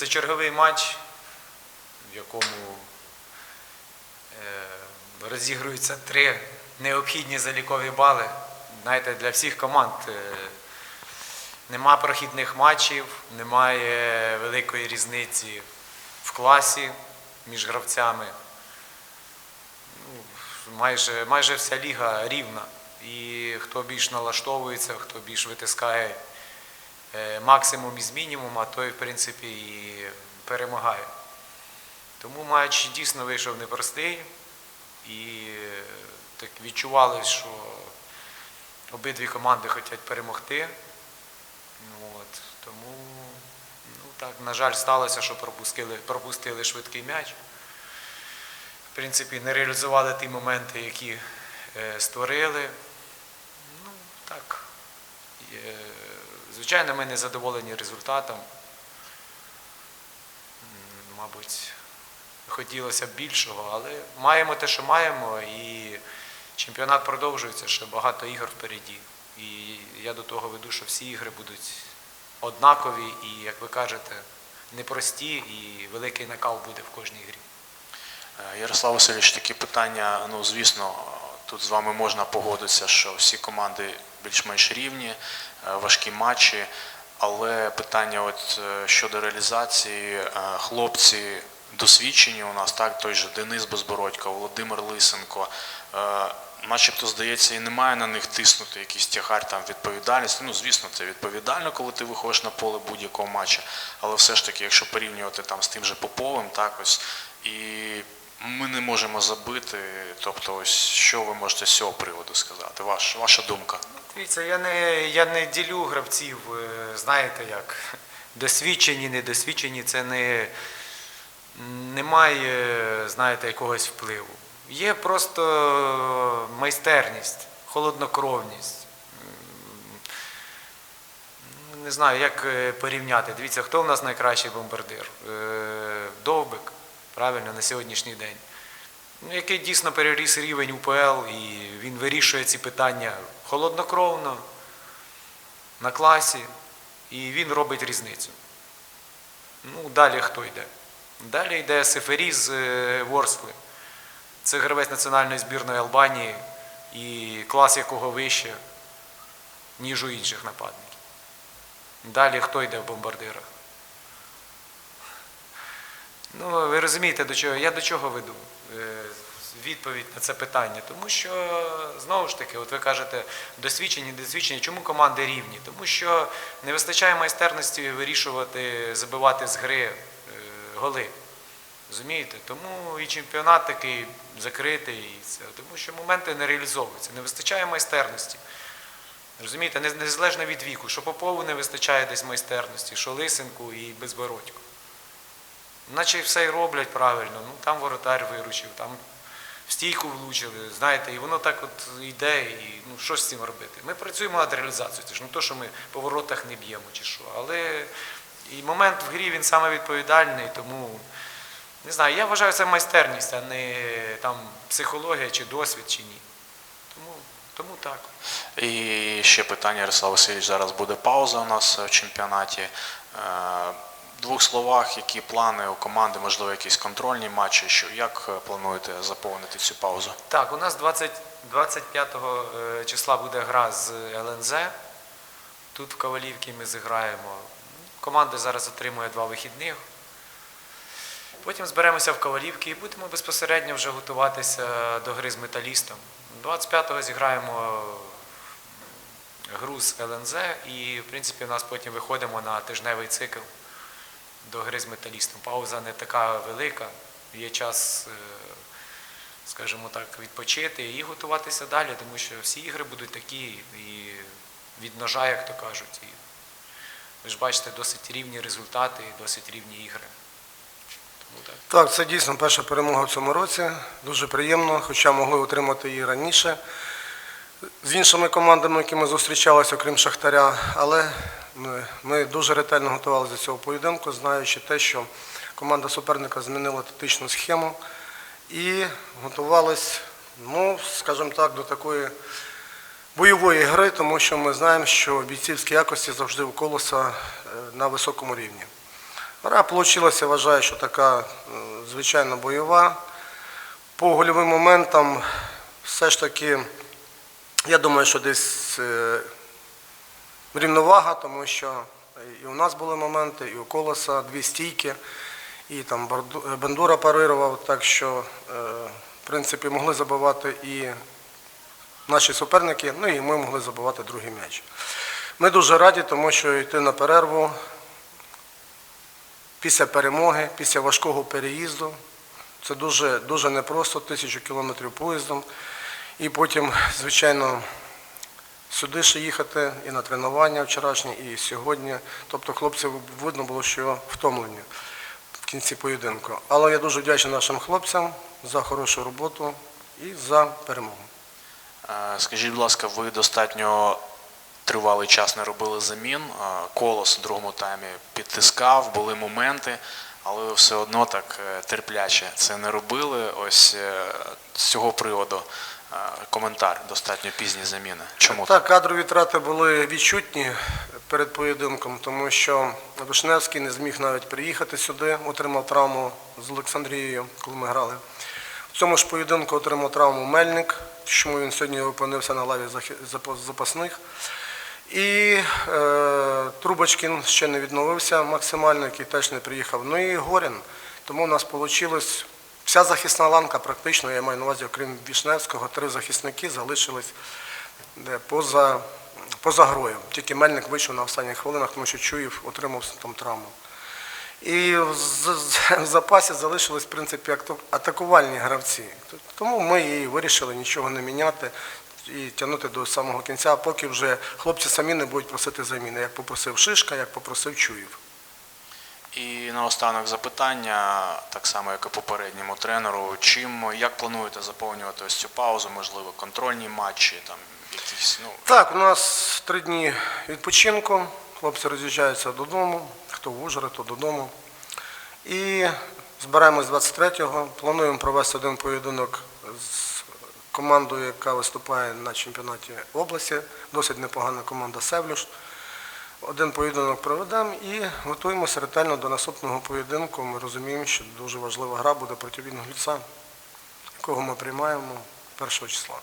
це черговий матч, в якому е, розігруються три необхідні залікові бали. Знаєте, для всіх команд е, нема прохідних матчів, немає великої різниці в класі між гравцями. Ну, майже, майже вся ліга рівна. І хто більш налаштовується, хто більш витискає максимум із мінімума, той, в принципі, і перемагає. Тому матч дійсно вийшов непростий і е, так відчувалось, що обидві команди хочуть перемогти. Ну, от, тому, ну так, на жаль, сталося, що пропустили, пропустили швидкий м'яч. В принципі, не реалізували ті моменти, які е, створили. Ну, так. Е, звичайно, ми не задоволені результатом. Мабуть, хотілося б більшого, але маємо те, що маємо, і чемпіонат продовжується, ще багато ігор впереді. І я до того веду, що всі ігри будуть однакові і, як ви кажете, непрості, і великий накал буде в кожній грі. Е, Ярослав Васильович, такі питання, ну звісно, тут з вами можна погодитися, що всі команди більш-менш рівні, е, важкі матчі, але питання от е, щодо реалізації, е, хлопці досвідчені у нас, так, той же Денис Безбородько, Володимир Лисенко, начебто, здається, і немає на них тиснути якийсь тягар там відповідальності. Ну, звісно, це відповідально, коли ти виходиш на поле будь-якого матчу, але все ж таки, якщо порівнювати там з тим же Поповим, так ось і ми не можемо забити. Тобто, ось що ви можете з цього приводу сказати? Ваш, ваша думка? Дивіться, я не, я не ділю гравців, е, знаєте як, досвідчені, недосвідчені, це не, немає, знаєте, якогось впливу. Є просто майстерність, холоднокровність. Не знаю, як е, порівняти. Дивіться, хто в нас найкращий бомбардир? Е, Довбик, правильно, на сьогоднішній день. Ну, який дійсно переріс рівень УПЛ, і він вирішує ці питання холоднокровно, на класі, і він робить різницю. Ну, далі хто йде? Далі йде Сефері з е, Ворскли. Це гравець національної збірної Албанії, і клас якого вище, ніж у інших нападників. Далі хто йде в бомбардирах? Ну, ви розумієте, до чого я до чого веду е, відповідь на це питання. Тому що знову ж таки, от ви кажете, досвідчені, досвідчені. Чому команди рівні? Тому що не вистачає майстерності вирішувати, забивати з гри е, голи. Розумієте? Тому і чемпіонат такий закритий, і це, тому що моменти не реалізовуються, не вистачає майстерності. Розумієте, незалежно від віку, що Попову не вистачає десь майстерності, що Лисенку і Безбородько. Наче все й роблять правильно. Ну там воротар виручив, там стійку влучили, знаєте, і воно так от йде, і ну що з цим робити? Ми працюємо над реалізацією. Це ж не то, що ми по воротах не б'ємо чи що. Але і момент в грі він саме відповідальний, тому не знаю, я вважаю це майстерність, а не там психологія чи досвід, чи ні. Тому, тому так. І ще питання, Ярослав Васильович, зараз буде пауза у нас в чемпіонаті. Двох словах, які плани у команди, можливо, якісь контрольні матчі, що як е, плануєте заповнити цю паузу? Так, у нас 20, 25 е, числа буде гра з ЛНЗ. Тут в Ковалівці ми зіграємо. Команда зараз отримує два вихідних. Потім зберемося в Ковалівці і будемо безпосередньо вже готуватися до гри з металістом. 25-го зіграємо гру з ЛНЗ і, в принципі, у нас потім виходимо на тижневий цикл до гри з металістом. Пауза не така велика, є час, е, скажімо так, відпочити і готуватися далі, тому що всі ігри будуть такі і від ножа, як то кажуть. І ви ж бачите, досить рівні результати досить рівні ігри. Так, це дійсно перша перемога в цьому році. Дуже приємно, хоча могли отримати її раніше з іншими командами, які ми зустрічалися, окрім Шахтаря. Але ми, дуже ретельно готувалися до цього поєдинку, знаючи те, що команда суперника змінила тактичну схему і готувалися, ну, скажімо так, до такої бойової гри, тому що ми знаємо, що бійцівські якості завжди у колоса е, на високому рівні. Гра вийшла, вважаю, що така звичайно бойова. По гольовим моментам все ж таки, я думаю, що десь е, рівновага, тому що і у нас були моменти, і у Колоса дві стійки, і там Бандура парирував, так що, е, в принципі, могли забивати і наші суперники, ну і ми могли забивати другий м'яч. Ми дуже раді, тому що йти на перерву після перемоги, після важкого переїзду. Це дуже, дуже непросто, тисячу кілометрів поїздом. І потім, звичайно, сюди ще їхати і на тренування вчорашнє, і сьогодні. Тобто хлопці видно було, що втомлені в кінці поєдинку. Але я дуже вдячний нашим хлопцям за хорошу роботу і за перемогу. Е, Скажіть, будь ласка, ви достатньо тривалий час не робили замін. Е, Колос у другому таймі підтискав, були моменти, але ви все одно так е, терпляче це не робили. Ось з цього приводу коментар достатньо пізні заміни. Чому Так, кадрові трати були відчутні перед поєдинком, тому що Вишневський не зміг навіть приїхати сюди, отримав травму з Олександрією, коли ми грали. В цьому ж поєдинку отримав травму Мельник, чому він сьогодні опинився на лаві запасних. І е, Трубочкін ще не відновився максимально, який теж не приїхав. Ну і Горін. Тому у нас вийшло вся захисна ланка, практично, я маю на увазі, окрім Вішневського, три захисники залишились поза, поза грою. Тільки Мельник вийшов на останніх хвилинах, тому що Чуєв отримав там травму. І в запасі залишились, в принципі, атакувальні гравці. Тому ми і вирішили нічого не міняти і тягнути до самого кінця, поки вже хлопці самі не будуть просити заміни, як попросив Шишка, як попросив Чуєв. І наостанок запитання, так само як і попередньому тренеру. Чим як плануєте заповнювати ось цю паузу? Можливо, контрольні матчі, там якісь ну Так, у нас три дні відпочинку. Хлопці роз'їжджаються додому, хто в Ужгород, то додому. І збираємось 23-го. Плануємо провести один поєдинок з командою, яка виступає на чемпіонаті області. Досить непогана команда Севлюш. Один поєдинок проведемо і готуємося ретельно до наступного поєдинку. Ми розуміємо, що дуже важлива гра буде проти Вінгульця, якого ми приймаємо 1 числа.